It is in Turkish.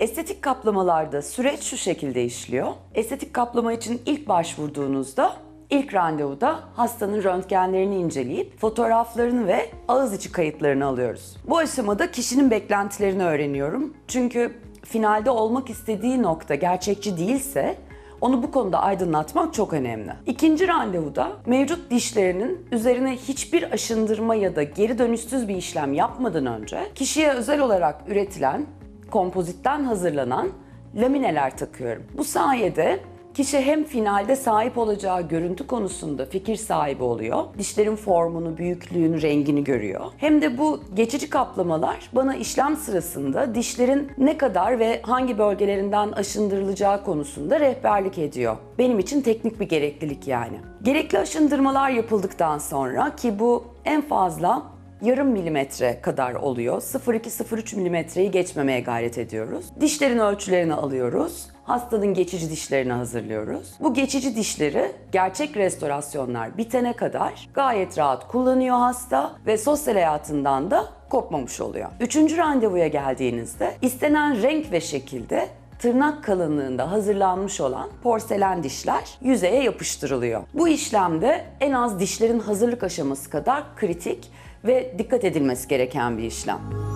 Estetik kaplamalarda süreç şu şekilde işliyor. Estetik kaplama için ilk başvurduğunuzda ilk randevuda hastanın röntgenlerini inceleyip fotoğraflarını ve ağız içi kayıtlarını alıyoruz. Bu aşamada kişinin beklentilerini öğreniyorum. Çünkü finalde olmak istediği nokta gerçekçi değilse onu bu konuda aydınlatmak çok önemli. İkinci randevuda mevcut dişlerinin üzerine hiçbir aşındırma ya da geri dönüşsüz bir işlem yapmadan önce kişiye özel olarak üretilen, kompozitten hazırlanan lamineler takıyorum. Bu sayede kişi hem finalde sahip olacağı görüntü konusunda fikir sahibi oluyor, dişlerin formunu, büyüklüğünü, rengini görüyor. Hem de bu geçici kaplamalar bana işlem sırasında dişlerin ne kadar ve hangi bölgelerinden aşındırılacağı konusunda rehberlik ediyor. Benim için teknik bir gereklilik yani. Gerekli aşındırmalar yapıldıktan sonra ki bu en fazla yarım milimetre kadar oluyor. 0,2-0,3 milimetreyi geçmemeye gayret ediyoruz. Dişlerin ölçülerini alıyoruz. Hastanın geçici dişlerini hazırlıyoruz. Bu geçici dişleri gerçek restorasyonlar bitene kadar gayet rahat kullanıyor hasta ve sosyal hayatından da kopmamış oluyor. Üçüncü randevuya geldiğinizde istenen renk ve şekilde tırnak kalınlığında hazırlanmış olan porselen dişler yüzeye yapıştırılıyor. Bu işlemde en az dişlerin hazırlık aşaması kadar kritik ve dikkat edilmesi gereken bir işlem.